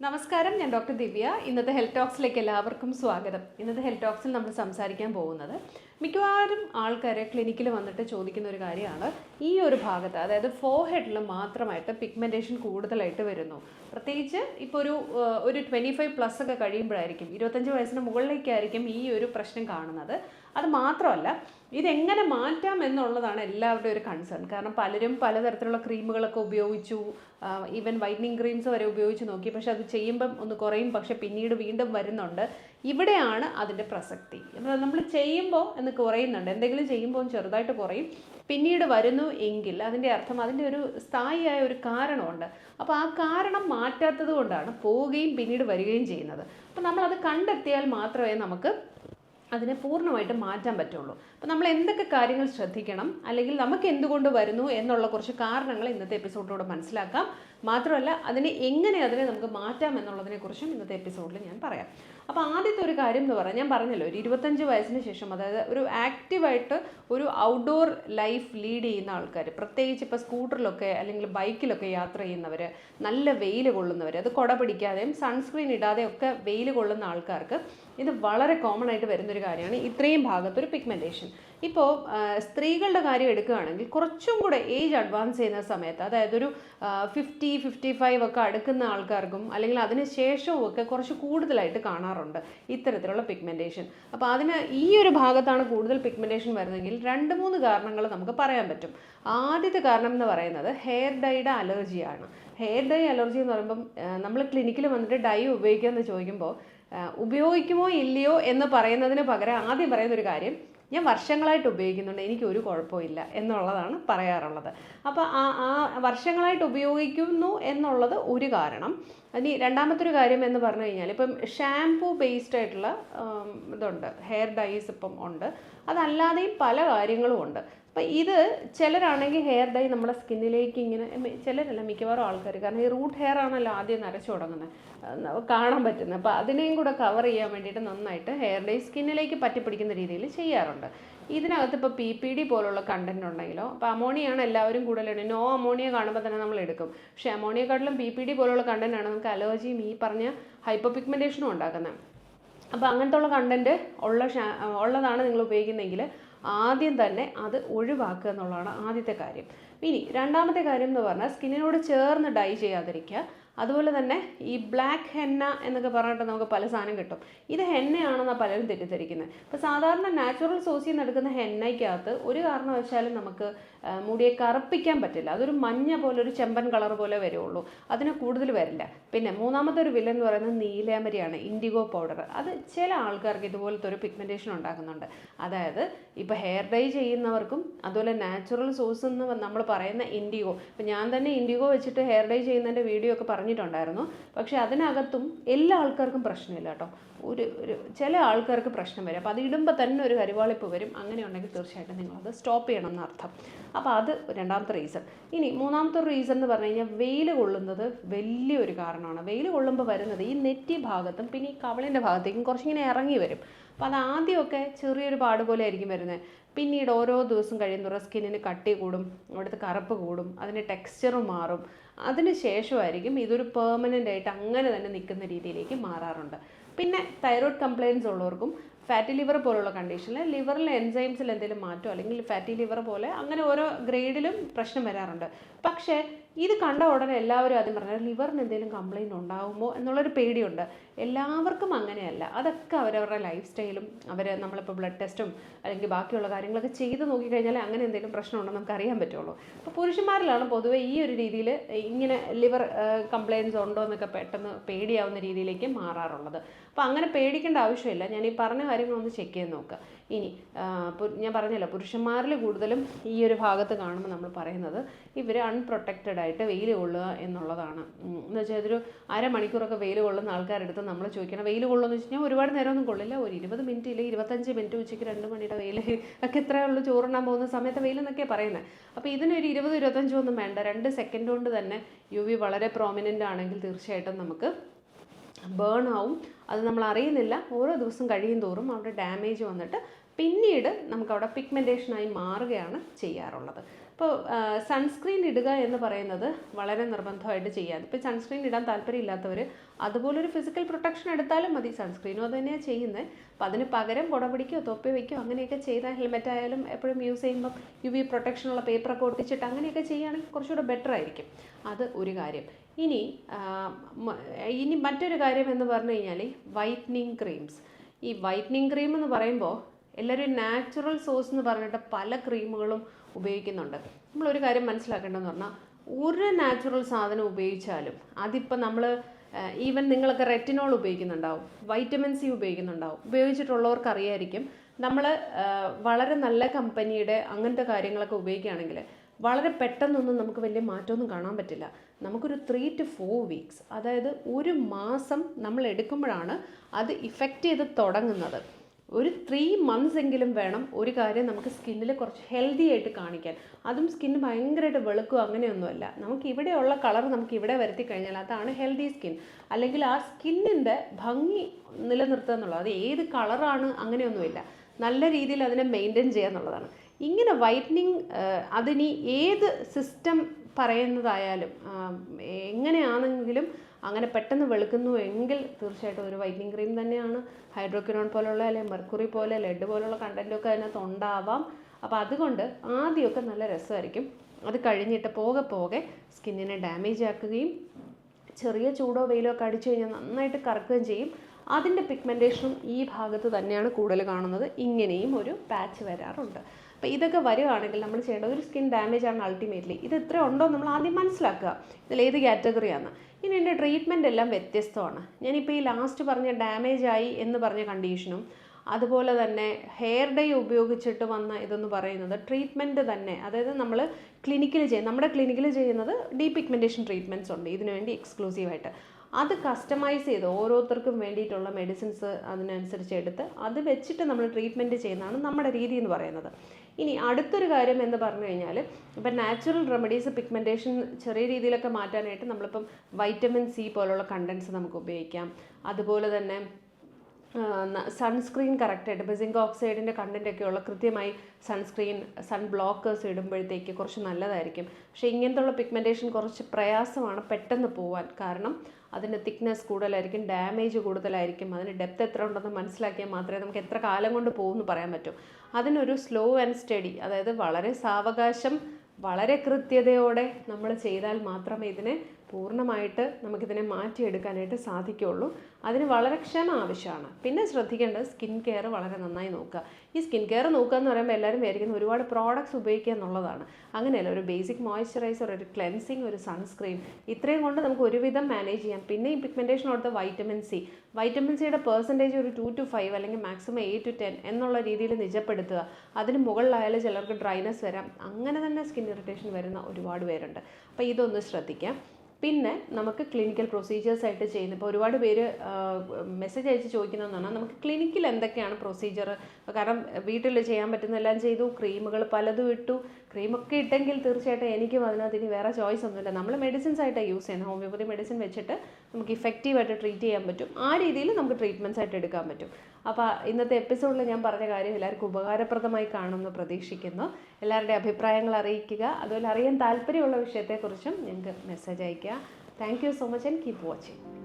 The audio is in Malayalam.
നമസ്കാരം ഞാൻ ഡോക്ടർ ദിവ്യ. ഇന്നത്തെ ഹെൽത്ത് ടോക്സിലേക്ക് എല്ലാവർക്കും സ്വാഗതം. ഇന്നത്തെ ഹെൽത്ത് ടോക്സിൽ നമ്മൾ സംസാരിക്കാൻ പോകുന്നത് മിക്കവാറും ആൾക്കാർ ക്ലിനിക്കിൽ വന്നിട്ട് ചോദിക്കുന്ന ഒരു കാര്യമാണ്. ഈ ഒരു ഭാഗത്ത് അതായത് ഫോഹെഡിൽ മാത്രമായിട്ട് പിഗ്മെന്റേഷൻ കൂടുതലായിട്ട് വരുന്നു. പ്രത്യേകിച്ച് ഇപ്പോൾ ഒരു ഒരു ട്വന്റി ഫൈവ് പ്ലസ് ഒക്കെ കഴിയുമ്പോഴായിരിക്കും ഇരുപത്തഞ്ച് വയസ്സിന് മുകളിലേക്കായിരിക്കും ഈ ഒരു പ്രശ്നം കാണുന്നത്. അത് മാത്രമല്ല ഇതെങ്ങനെ മാറ്റാം എന്നുള്ളതാണ് എല്ലാവരുടെ ഒരു കൺസേൺ കാരണം പലരും പലതരത്തിലുള്ള ക്രീമുകളൊക്കെ ഉപയോഗിച്ചു ഈവൻ വൈറ്റനിങ് ക്രീംസ് വരെ ഉപയോഗിച്ച് നോക്കി. പക്ഷെ അത് ചെയ്യുമ്പം ഒന്ന് കുറയും പക്ഷെ പിന്നീട് വീണ്ടും വരുന്നുണ്ട്. ഇവിടെയാണ് അതിന്റെ പ്രസക്തി. നമ്മൾ ചെയ്യുമ്പോൾ എന്ന് കുറയുന്നുണ്ട്. എന്തെങ്കിലും ചെയ്യുമ്പോൾ ചെറുതായിട്ട് കുറയും. പിന്നീട് വരുന്നു എങ്കിൽ അതിന്റെ അർത്ഥം അതിന്റെ ഒരു സ്ഥായിയായ ഒരു കാരണമുണ്ട്. അപ്പോൾ ആ കാരണം മാറ്റാത്തത് കൊണ്ടാണ് പോവുകയും പിന്നീട് വരികയും ചെയ്യുന്നത്. അപ്പോൾ നമ്മളത് കണ്ടെത്തിയാൽ മാത്രമേ നമുക്ക് അതിനെ പൂർണമായിട്ട് മാറ്റാൻ പറ്റുള്ളൂ. അപ്പോൾ നമ്മൾ എന്തൊക്കെ കാര്യങ്ങൾ ശ്രദ്ധിക്കണം അല്ലെങ്കിൽ നമുക്ക് എന്തുകൊണ്ട് വരുന്നു എന്നുള്ള കുറച്ച് കാരണങ്ങൾ ഇന്നത്തെ എപ്പിസോഡിലൂടെ മനസ്സിലാക്കാം. മാത്രമല്ല അതിനെ എങ്ങനെ അതിനെ നമുക്ക് മാറ്റാം എന്നുള്ളതിനെക്കുറിച്ചും ഇന്നത്തെ എപ്പിസോഡിൽ ഞാൻ പറയാം. അപ്പോൾ ആദ്യത്തെ ഒരു കാര്യം എന്ന് പറഞ്ഞാൽ ഞാൻ പറഞ്ഞല്ലോ ഒരു ഇരുപത്തഞ്ച് വയസ്സിന് ശേഷം അതായത് ഒരു ആക്റ്റീവായിട്ട് ഒരു ഔട്ട്ഡോർ ലൈഫ് ലീഡ് ചെയ്യുന്ന ആൾക്കാർ പ്രത്യേകിച്ച് ഇപ്പോൾ സ്കൂട്ടറിലൊക്കെ അല്ലെങ്കിൽ ബൈക്കിലൊക്കെ യാത്ര ചെയ്യുന്നവർ നല്ല വെയിൽ കൊള്ളുന്നവർ അത് കുട പിടിക്കാതെയും സൺസ്ക്രീൻ ഇടാതെയും ഒക്കെ വെയിൽ കൊള്ളുന്ന ആൾക്കാർക്ക് ഇത് വളരെ കോമൺ ആയിട്ട് വരുന്നൊരു കാര്യമാണ് ഇത്രയും ഭാഗത്തൊരു പിഗ്മെന്റേഷൻ ഇപ്പോൾ സ്ത്രീകളുടെ കാര്യം എടുക്കുകയാണെങ്കിൽ കുറച്ചും കൂടെ ഏജ് അഡ്വാൻസ് ചെയ്യുന്ന സമയത്ത് അതായത് ഒരു ഫിഫ്റ്റി ഫിഫ്റ്റി ഫൈവ് ഒക്കെ അടുക്കുന്ന ആൾക്കാർക്കും അല്ലെങ്കിൽ അതിന് ശേഷവും ഒക്കെ കുറച്ച് കൂടുതലായിട്ട് കാണാറുണ്ട് ഇത്തരത്തിലുള്ള പിഗ്മെന്റേഷൻ അപ്പോൾ അതിന് ഈ ഒരു ഭാഗത്താണ് കൂടുതൽ പിഗ്മെന്റേഷൻ വരുന്നതെങ്കിൽ രണ്ട് മൂന്ന് കാരണങ്ങൾ നമുക്ക് പറയാൻ പറ്റും. ആദ്യത്തെ കാരണം എന്ന് പറയുന്നത് ഹെയർ ഡൈയുടെ അലർജിയാണ് ഹെയർ ഡൈ അലർജി എന്ന് പറയുമ്പം നമ്മൾ ക്ലിനിക്കിൽ വന്നിട്ട് ഡൈ ഉപയോഗിക്കുക എന്ന് ചോദിക്കുമ്പോൾ ഉപയോഗിക്കുമോ ഇല്ലയോ എന്ന് പറയുന്നതിന് പകരം ആദ്യം പറയുന്ന ഒരു കാര്യം ഞാൻ വർഷങ്ങളായിട്ട് ഉപയോഗിക്കുന്നുണ്ട് എനിക്ക് ഒരു കുഴപ്പമില്ല എന്നുള്ളതാണ് പറയാറുള്ളത്. അപ്പോൾ ആ ആ വർഷങ്ങളായിട്ട് ഉപയോഗിക്കുന്നു എന്നുള്ളത് ഒരു കാരണം. ഇനി രണ്ടാമത്തെ ഒരു കാര്യം എന്ന് പറഞ്ഞു കഴിഞ്ഞാൽ ഇപ്പം ഷാംപൂ ബേസ്ഡ് ആയിട്ടുള്ള ഇതുണ്ട് ഹെയർ ഡൈസ് ഇപ്പം ഉണ്ട്. അതല്ലാതെയും പല കാര്യങ്ങളും ഉണ്ട്. അപ്പം ഇത് ചിലരാണെങ്കിൽ ഹെയർ ഡൈ നമ്മുടെ സ്കിന്നിലേക്ക് ഇങ്ങനെ ചിലരല്ല മിക്കവാറും ആൾക്കാർ കാരണം ഈ റൂട്ട് ഹെയർ ആണല്ലോ ആദ്യം നരച്ചു തുടങ്ങുന്നത് കാണാൻ പറ്റുന്നത് അപ്പോൾ അതിനെയും കൂടെ കവർ ചെയ്യാൻ വേണ്ടിയിട്ട് നന്നായിട്ട് ഹെയർ ഡൈ സ്കിന്നിലേക്ക് പറ്റിപ്പിടിക്കുന്ന രീതിയിൽ ചെയ്യാറുണ്ട്. ഇതിനകത്ത് ഇപ്പോൾ പി പി ഡി പോലുള്ള കണ്ടന്റ് ഉണ്ടെങ്കിലോ അപ്പോൾ അമോണിയാണ് എല്ലാവരും കൂടുതൽ നോ അമോണിയ കാണുമ്പോൾ തന്നെ നമ്മൾ എടുക്കും. പക്ഷേ അമോണിയക്കാട്ടിലും പി പി ഡി പോലുള്ള ആണ് നമുക്ക് അലർജിയും ഈ പറഞ്ഞ ഹൈപ്പർ പിഗ്മെന്റേഷനും ഉണ്ടാക്കുന്നത് അപ്പോൾ അങ്ങനത്തെ ഉള്ള കണ്ടന്റ് ഉള്ള ഉള്ളതാണ് നിങ്ങൾ ഉപയോഗിക്കുന്നതെങ്കിൽ ആദ്യം തന്നെ അത് ഒഴിവാക്കുക എന്നുള്ളതാണ് ആദ്യത്തെ കാര്യം. ഇനി രണ്ടാമത്തെ കാര്യം എന്ന് പറഞ്ഞാൽ സ്കിന്നിനോട് ചേർന്ന് ഡൈ ചെയ്യാതിരിക്കുക. അതുപോലെ തന്നെ ഈ ബ്ലാക്ക് ഹെന്ന എന്നൊക്കെ പറഞ്ഞിട്ട് നമുക്ക് പല സാധനം കിട്ടും. ഇത് ഹെന്നയാണെന്നാണ് പലരും തെറ്റിദ്ധരിക്കുന്നത്. അപ്പോൾ സാധാരണ നാച്ചുറൽ സോസിൽ നിന്ന് എടുക്കുന്ന ഹെന്നയ്ക്കകത്ത് ഒരു കാരണവശാലും നമുക്ക് മുടിയെ കറുപ്പിക്കാൻ പറ്റില്ല. അതൊരു മഞ്ഞ പോലെ ഒരു ചെമ്പൻ കളർ പോലെ വരുള്ളൂ അതിന് കൂടുതൽ വരില്ല. പിന്നെ മൂന്നാമത്തെ ഒരു വില്ലൻ എന്ന് പറയുന്നത് നീലാമരിയാണ് ഇൻഡിഗോ പൗഡർ അത് ചില ആൾക്കാർക്ക് ഇതുപോലത്തെ ഒരു പിഗ്മെന്റേഷൻ ഉണ്ടാക്കുന്നുണ്ട്. അതായത് ഇപ്പോൾ ഹെയർ ഡൈ ചെയ്യുന്നവർക്കും അതുപോലെ നാച്ചുറൽ സോസ് എന്ന് നമ്മൾ പറയുന്ന ഇൻഡിഗോ ഇപ്പം ഞാൻ തന്നെ ഇൻഡിഗോ വെച്ചിട്ട് ഹെയർ ഡൈ ചെയ്യുന്നതിന്റെ വീഡിയോ ഒക്കെ പറഞ്ഞിട്ടുണ്ടായിരുന്നു. പക്ഷേ അതിനകത്തും എല്ലാ ആൾക്കാർക്കും പ്രശ്നമില്ല കേട്ടോ. ഒരു ഒരു ചില ആൾക്കാർക്ക് പ്രശ്നം വരും. അപ്പോൾ അത് ഇടുമ്പോൾ തന്നെ ഒരു കരുവാളിപ്പ് വരും. അങ്ങനെ ഉണ്ടെങ്കിൽ തീർച്ചയായിട്ടും നിങ്ങളത് സ്റ്റോപ്പ് ചെയ്യണം എന്നർത്ഥം അപ്പോൾ അത് രണ്ടാമത്തെ റീസൺ. ഇനി മൂന്നാമത്തെ റീസൺ എന്ന് പറഞ്ഞു കഴിഞ്ഞാൽ വെയിൽ കൊള്ളുന്നത് വലിയൊരു കാരണമാണ്. വെയിൽ കൊള്ളുമ്പോൾ വരുന്നത് ഈ നെറ്റി ഭാഗത്തും പിന്നെ ഈ കവളിന്റെ ഭാഗത്തേക്കും കുറച്ചിങ്ങനെ ഇറങ്ങി വരും. അപ്പോൾ അത് ആദ്യമൊക്കെ ചെറിയൊരു പാട് പോലെ ആയിരിക്കും വരുന്നത്. പിന്നീട് ഓരോ ദിവസം കഴിയുന്നതോറും സ്കിന്നിന് കട്ടി കൂടും അവിടുത്തെ കറുപ്പ് കൂടും അതിന്റെ ടെക്സ്ചറും മാറും. അതിന് ശേഷമായിരിക്കും ഇതൊരു പെർമനന്റ് ആയിട്ട് അങ്ങനെ തന്നെ നിൽക്കുന്ന രീതിയിലേക്ക് മാറാറുണ്ട്. പിന്നെ തൈറോയ്ഡ് കംപ്ലയിൻസ് ഉള്ളവർക്കും ഫാറ്റി ലിവർ പോലുള്ള കണ്ടീഷനിൽ ലിവറിൽ എൻസൈംസിൽ എന്തെങ്കിലും മാറ്റോ അല്ലെങ്കിൽ ഫാറ്റി ലിവർ പോലെ അങ്ങനെ ഓരോ ഗ്രേഡിലും പ്രശ്നം വരാറുണ്ട്. പക്ഷേ ഇത് കണ്ട ഉടനെ എല്ലാവരും ആദ്യം പറഞ്ഞാൽ ലിവറിന് എന്തെങ്കിലും കംപ്ലൈന്റ് ഉണ്ടാകുമോ എന്നുള്ളൊരു പേടിയുണ്ട്. എല്ലാവർക്കും അങ്ങനെയല്ല. അതൊക്കെ അവരവരുടെ ലൈഫ് സ്റ്റൈലും അവർ നമ്മളിപ്പോൾ ബ്ലഡ് ടെസ്റ്റും അല്ലെങ്കിൽ ബാക്കിയുള്ള കാര്യങ്ങളൊക്കെ ചെയ്ത് നോക്കിക്കഴിഞ്ഞാൽ അങ്ങനെ എന്തെങ്കിലും പ്രശ്നമുണ്ടോ നമുക്ക് അറിയാൻ പറ്റുള്ളൂ. അപ്പോൾ പുരുഷന്മാരിലാണ് പൊതുവേ ഈ ഒരു രീതിയിൽ ഇങ്ങനെ ലിവർ കംപ്ലയിൻസ് ഉണ്ടോ എന്നൊക്കെ പെട്ടെന്ന് പേടിയാവുന്ന രീതിയിലേക്ക് മാറാറുള്ളത്. അപ്പോൾ അങ്ങനെ പേടിക്കേണ്ട ആവശ്യമില്ല. ഞാൻ ഈ പറഞ്ഞ കാര്യങ്ങളൊന്ന് ചെക്ക് ചെയ്ത് നോക്കുക. ഇനി ഞാൻ പറഞ്ഞല്ലോ പുരുഷന്മാരിൽ കൂടുതലും ഈ ഒരു ഭാഗത്ത് കാണുമ്പോൾ നമ്മൾ പറയുന്നത് ഇവർ അൺപ്രൊട്ടക്റ്റഡ് ആയിട്ട് വെയിൽ കൊള്ളുക എന്നുള്ളതാണ്. എന്ന് വെച്ചാൽ ഇതൊരു അരമണിക്കൂറൊക്കെ വെയിൽ കൊള്ളുന്ന ആൾക്കാരെടുത്ത് നമ്മൾ ചോദിക്കണം. വെയിൽ കൊള്ളുമെന്ന് വെച്ച് കഴിഞ്ഞാൽ ഒരുപാട് നേരമൊന്നും കൊള്ളില്ല. ഒരു ഇരുപത് മിനിറ്റ് ഇല്ല ഇരുപത്തഞ്ച് മിനിറ്റ് ഉച്ചയ്ക്ക് രണ്ട് മണിയുടെ വെയിൽ ഒക്കെ എത്രയേ ഉള്ളൂ ചോറുണ്ണാൻ പോകുന്ന സമയത്ത് വെയിൽ എന്നൊക്കെയാണ് പറയുന്നത് അപ്പോൾ ഇതിനൊരു ഇരുപത് ഇരുപത്തഞ്ചോ ഒന്നും വേണ്ട. രണ്ട് സെക്കൻഡ് കൊണ്ട് തന്നെ യു വി വളരെ പ്രോമിനന്റ് ആണെങ്കിൽ തീർച്ചയായിട്ടും നമുക്ക് ബേൺ ആവും. അത് നമ്മൾ അറിയുന്നില്ല. ഓരോ ദിവസം കഴിയും തോറും അവിടെ ഡാമേജ് വന്നിട്ട് പിന്നീട് നമുക്കവിടെ പിഗ്മെന്റേഷനായി മാറുകയാണ് ചെയ്യാറുള്ളത്. ഇപ്പോൾ സൺസ്ക്രീൻ ഇടുക എന്ന് പറയുന്നത് വളരെ നിർബന്ധമായിട്ട് ചെയ്യാം. ഇപ്പോൾ സൺസ്ക്രീൻ ഇടാൻ താല്പര്യമില്ലാത്തവർ അതുപോലൊരു ഫിസിക്കൽ പ്രൊട്ടക്ഷൻ എടുത്താലും മതി. സൺസ്ക്രീനും അത് തന്നെയാണ് ചെയ്യുന്നത് അപ്പോൾ അതിന് പകരം പുടപിടിക്കോ തൊപ്പി വയ്ക്കുകയോ അങ്ങനെയൊക്കെ ചെയ്താൽ ഹെൽമെറ്റ് ആയാലും എപ്പോഴും യൂസ് ചെയ്യുമ്പം യു വി പ്രൊട്ടക്ഷനുള്ള പേപ്പറൊക്കെ ഒട്ടിച്ചിട്ട് അങ്ങനെയൊക്കെ ചെയ്യുകയാണെങ്കിൽ കുറച്ചുകൂടെ ബെറ്റർ ആയിരിക്കും. അത് ഒരു കാര്യം. ഇനി ഇനി മറ്റൊരു കാര്യം എന്ന് പറഞ്ഞു കഴിഞ്ഞാൽ വൈറ്റ്നിങ് ക്രീംസ്. ഈ വൈറ്റ്നിങ് ക്രീം എന്ന് പറയുമ്പോൾ എല്ലാവരും നാച്ചുറൽ സോഴ്സ് എന്ന് പറഞ്ഞിട്ട് പല ക്രീമുകളും ഉപയോഗിക്കുന്നുണ്ട്. നമ്മളൊരു കാര്യം മനസ്സിലാക്കേണ്ടതെന്ന് പറഞ്ഞാൽ ഒരു നാച്ചുറൽ സാധനം ഉപയോഗിച്ചാലും അതിപ്പോൾ നമ്മൾ ഈവൻ നിങ്ങളൊക്കെ റെറ്റിനോൾ ഉപയോഗിക്കുന്നുണ്ടാവും വൈറ്റമിൻ സി ഉപയോഗിക്കുന്നുണ്ടാവും ഉപയോഗിച്ചിട്ടുള്ളവർക്ക് അറിയായിരിക്കും നമ്മൾ വളരെ നല്ല കമ്പനിയുടെ അങ്ങനത്തെ കാര്യങ്ങളൊക്കെ ഉപയോഗിക്കുകയാണെങ്കിൽ വളരെ പെട്ടെന്നൊന്നും നമുക്ക് വലിയ മാറ്റമൊന്നും കാണാൻ പറ്റില്ല. നമുക്കൊരു ത്രീ ടു ഫോർ വീക്സ് അതായത് ഒരു മാസം നമ്മൾ എടുക്കുമ്പോഴാണ് അത് ഇഫക്റ്റ് ചെയ്ത് തുടങ്ങുന്നത്. ഒരു ത്രീ മന്ത്സ് എങ്കിലും വേണം ഒരു കാര്യം നമുക്ക് സ്കിന്നിൽ കുറച്ച് ഹെൽത്തി ആയിട്ട് കാണിക്കാൻ. അതും സ്കിന്ന് ഭയങ്കരമായിട്ട് വെളുക്കുക അങ്ങനെയൊന്നുമല്ല. നമുക്ക് ഇവിടെയുള്ള കളർ നമുക്ക് ഇവിടെ വരുത്തി കഴിഞ്ഞാൽ അതാണ് ഹെൽത്തി സ്കിൻ അല്ലെങ്കിൽ ആ സ്കിന്നിന്റെ ഭംഗി നിലനിർത്തുക എന്നുള്ളത്. അത് ഏത് കളറാണ് അങ്ങനെയൊന്നുമില്ല. നല്ല രീതിയിൽ അതിനെ മെയിന്റെയിൻ ചെയ്യുക എന്നുള്ളതാണ്. ഇങ്ങനെ വൈറ്റനിങ് അതിനി ഏത് സിസ്റ്റം പറയുന്നതായാലും എങ്ങനെയാണെങ്കിലും അങ്ങനെ പെട്ടെന്ന് വെളുക്കുന്നു എങ്കിൽ തീർച്ചയായിട്ടും ഒരു വൈറ്റനിങ് ക്രീം തന്നെയാണ്. ഹൈഡ്രോക്വിനോൺ പോലുള്ള അല്ലെങ്കിൽ മെർക്കുറി പോലെ ലെഡ് പോലുള്ള കണ്ടന്റൊക്കെ അതിനകത്ത് ഉണ്ടാവാം. അപ്പോൾ അതുകൊണ്ട് ആദ്യമൊക്കെ നല്ല രസമായിരിക്കും. അത് കഴിഞ്ഞിട്ട് പോകെ പോകെ സ്കിന്നിനെ ഡാമേജ് ആക്കുകയും ചെറിയ ചൂടോ വെയിലോ ഒക്കെ അടിച്ചു കഴിഞ്ഞാൽ നന്നായിട്ട് കറക്കുകയും ചെയ്യും. അതിന്റെ പിഗ്മെന്റേഷനും ഈ ഭാഗത്ത് തന്നെയാണ് കൂടുതൽ കാണുന്നത്. ഇങ്ങനെയും ഒരു പാച്ച് വരാറുണ്ട്. അപ്പോൾ ഇതൊക്കെ വരുവാണെങ്കിൽ നമ്മൾ ചെയ്യേണ്ടത് ഒരു സ്കിൻ ഡാമേജ് ആണ് അൾട്ടിമേറ്റ്ലി ഇത് എത്ര ഉണ്ടോ നമ്മൾ ആദ്യം മനസ്സിലാക്കുക. ഇതിൽ ഏത് കാറ്റഗറിയാണ് ഇനി എന്റെ ട്രീറ്റ്മെന്റ് എല്ലാം വ്യത്യസ്തമാണ്. ഞാനിപ്പോൾ ഈ ലാസ്റ്റ് പറഞ്ഞ ഡാമേജ് ആയി എന്ന് പറഞ്ഞ കണ്ടീഷനും അതുപോലെ തന്നെ ഹെയർ ഡേ ഉപയോഗിച്ചിട്ട് വന്ന ഇതെന്ന് പറയുന്നത് ട്രീറ്റ്മെന്റ് തന്നെ. അതായത് നമ്മൾ ക്ലിനിക്കിൽ ചെയ്യും നമ്മുടെ ക്ലിനിക്കിൽ ചെയ്യുന്നത് ഡീ പിഗ്മെന്റേഷൻ ട്രീറ്റ്മെന്റ്സ് ഉണ്ട്. ഇതിനു വേണ്ടി എക്സ്ക്ലൂസീവായിട്ട് അത് കസ്റ്റമൈസ് ചെയ്ത് ഓരോരുത്തർക്കും വേണ്ടിയിട്ടുള്ള മെഡിസിൻസ് അതിനനുസരിച്ച് എടുത്ത് അത് വെച്ചിട്ട് നമ്മൾ ട്രീറ്റ്മെന്റ് ചെയ്യുന്നതാണ് നമ്മുടെ രീതി എന്ന് പറയുന്നത്. ഇനി അടുത്തൊരു കാര്യം എന്ന് പറഞ്ഞു കഴിഞ്ഞാൽ ഇപ്പം നാച്ചുറൽ റെമഡീസ് പിഗ്മെന്റേഷൻ ചെറിയ രീതിയിലൊക്കെ മാറ്റാനായിട്ട് നമ്മളിപ്പം വൈറ്റമിൻ സി പോലുള്ള കണ്ടൻസ് നമുക്ക് ഉപയോഗിക്കാം. അതുപോലെ തന്നെ സൺസ്ക്രീൻ കറക്റ്റായിട്ട് ഇപ്പോൾ സിങ്ക് ഓക്സൈഡിന്റെ കണ്ടന്റ് ഒക്കെയുള്ള കൃത്യമായി സൺസ്ക്രീൻ സൺ ബ്ലോക്കേഴ്സ് ഇടുമ്പോഴത്തേക്ക് കുറച്ച് നല്ലതായിരിക്കും. പക്ഷേ ഇങ്ങനത്തുള്ള പിഗ്മെന്റേഷൻ കുറച്ച് പ്രയാസമാണ് പെട്ടെന്ന് പോവാൻ. കാരണം അതിന്റെ തിക്നെസ് കൂടുതലായിരിക്കും ഡാമേജ് കൂടുതലായിരിക്കും. അതിന് ഡെപ്ത് എത്ര ഉണ്ടെന്ന് മനസ്സിലാക്കിയാൽ മാത്രമേ നമുക്ക് എത്ര കാലം കൊണ്ട് പോകുമെന്ന് പറയാൻ പറ്റൂ. അതിനൊരു സ്ലോ ആൻഡ് സ്റ്റഡി അതായത് വളരെ സാവകാശം വളരെ കൃത്യതയോടെ നമ്മൾ ചെയ്താൽ മാത്രമേ ഇതിനെ പൂർണമായിട്ട് നമുക്കിതിനെ മാറ്റിയെടുക്കാനായിട്ട് സാധിക്കുകയുള്ളൂ. അതിന് വളരെ ക്ഷമ ആവശ്യമാണ്. പിന്നെ ശ്രദ്ധിക്കേണ്ടത് സ്കിൻ കെയർ വളരെ നന്നായി നോക്കുക. ഈ സ്കിൻ കെയർ നോക്കുക എന്ന് പറയുമ്പോൾ എല്ലാവരും വിചാരിക്കുന്ന ഒരുപാട് പ്രോഡക്റ്റ്സ് ഉപയോഗിക്കുക എന്നുള്ളതാണ്. അങ്ങനെയല്ല ഒരു ബേസിക് മോയ്സ്ചറൈസർ ഒരു ക്ലെൻസിങ് ഒരു സൺസ്ക്രീൻ ഇത്രയും കൊണ്ട് നമുക്ക് ഒരുവിധം മാനേജ് ചെയ്യാം. പിന്നെ ഈ പിഗ്മെന്റേഷൻ കൊടുത്ത വൈറ്റമിൻ സി വൈറ്റമിൻ സിയുടെ പെർസെന്റേജ് ഒരു ടു ടു ഫൈവ് അല്ലെങ്കിൽ മാക്സിമം എയ്റ്റ് ടു ടെൻ എന്നുള്ള രീതിയിൽ നിജപ്പെടുത്തുക. അതിന് മുകളിലായാലും ചിലർക്ക് ഡ്രൈനസ് വരാം. അങ്ങനെ തന്നെ സ്കിൻ ഇറിറ്റേഷൻ വരുന്ന ഒരുപാട് പേരുണ്ട്. അപ്പോൾ ഇതൊന്ന് ശ്രദ്ധിക്കാം. പിന്നെ നമുക്ക് ക്ലിനിക്കൽ പ്രൊസീജിയേഴ്സ് ആയിട്ട് ചെയ്യുന്നത്. ഇപ്പോൾ ഒരുപാട് പേര് മെസ്സേജ് അയച്ച് ചോദിക്കുന്നതെന്ന് പറഞ്ഞാൽ നമുക്ക് ക്ലിനിക്കിൽ എന്തൊക്കെയാണ് പ്രൊസീജിയർ കാരണം വീട്ടിൽ ചെയ്യാൻ പറ്റുന്നതെല്ലാം ചെയ്തു ക്രീമുകൾ പലതും ഇട്ടു. ക്രീമൊക്കെ ഇട്ടെങ്കിൽ തീർച്ചയായിട്ടും എനിക്കും അതിനകത്ത് ഇനി വേറെ ചോയ്സ് ഒന്നുമില്ല. നമ്മൾ മെഡിസിൻസ് ആയിട്ടാണ് യൂസ് ചെയ്യുന്നത്. ഹോമിയോപ്പതി മെഡിസിൻ വെച്ചിട്ട് നമുക്ക് ഇഫക്റ്റീവായിട്ട് ട്രീറ്റ് ചെയ്യാൻ പറ്റും. ആ രീതിയിൽ നമുക്ക് ട്രീറ്റ്മെന്റ്സ് ആയിട്ട് എടുക്കാൻ പറ്റും. അപ്പോൾ ഇന്നത്തെ എപ്പിസോഡിൽ ഞാൻ പറഞ്ഞ കാര്യം എല്ലാവർക്കും ഉപകാരപ്രദമായി കാണുമെന്ന് പ്രതീക്ഷിക്കുന്നു. എല്ലാവരുടെ അഭിപ്രായങ്ങൾ അറിയിക്കുക. അതുപോലെ അറിയാൻ താല്പര്യമുള്ള വിഷയത്തെക്കുറിച്ചും ഞങ്ങൾക്ക് മെസ്സേജ് അയയ്ക്കുക. Thank you so much and keep watching